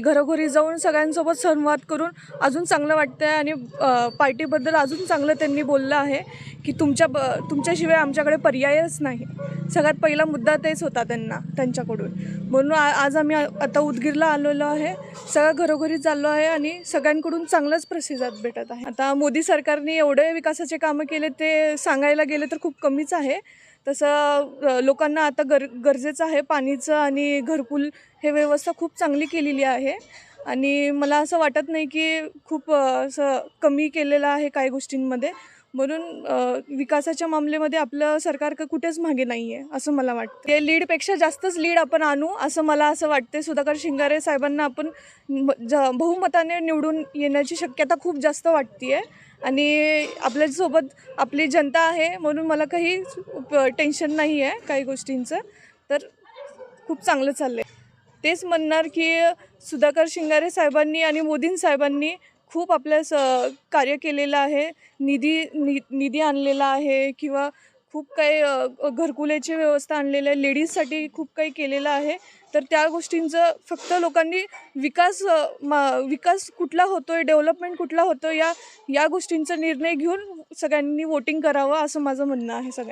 घरोघरी जाऊन सगळ्यांसोबत संवाद करून अजून चांगलं वाटतं आहे आणि पार्टीबद्दल अजून चांगलं त्यांनी बोललं आहे की तुमच्या ब तुमच्याशिवाय आमच्याकडे पर्यायच नाही. सगळ्यात पहिला मुद्दा तेच होता त्यांना त्यांच्याकडून. म्हणून आज आम्ही आता उदगीरला आलेलो आहे सगळं घरोघरी चाललो आहे आणि सगळ्यांकडून चांगलाच प्रतिसाद भेटत आहे. आता मोदी सरकारने एवढे विकासाचे कामं केले ते सांगायला गेले तर खूप कमीच आहे. तसं लोकांना आता गर गरजेचं आहे पाणीचं आणि घरकुल हे व्यवस्था खूप चांगली केलेली आहे. आणि मला असं वाटत नाही की खूप असं कमी केलेलं आहे काही गोष्टींमध्ये. म्हणून विकासाच्या मामलेमध्ये आपलं सरकार कुठेच मागे नाही आहे असं मला वाटतं. ते लीडपेक्षा जास्तच लीड आपण आणू असं मला असं वाटते सुधाकर शिंगारे साहेबांना आपण ज बहुमताने निवडून येण्याची शक्यता खूप जास्त वाटते आहे आणि आपल्यासोबत आपली जनता आहे म्हणून मला काही टेन्शन नाही आहे काही गोष्टींचं. तर खूप चांगलं चाललं आहे तेच म्हणणार की सुधाकर शिंगारे साहेबांनी आणि मोदीं साहेबांनी खूप आपल्या स कार्य केलेलं आहे. निधी नि निधी आणलेला आहे किंवा खूप काही घरकुलेची व्यवस्था आणलेलं आहे. लेडीजसाठी खूप काही केलेलं आहे. तर त्या गोष्टींचं फक्त लोकांनी विकास मा विकास कुठला होतो आहे डेव्हलपमेंट कुठला होतो या या गोष्टींचा निर्णय घेऊन सगळ्यांनी वोटिंग करावं असं माझं म्हणणं आहे सगळ्या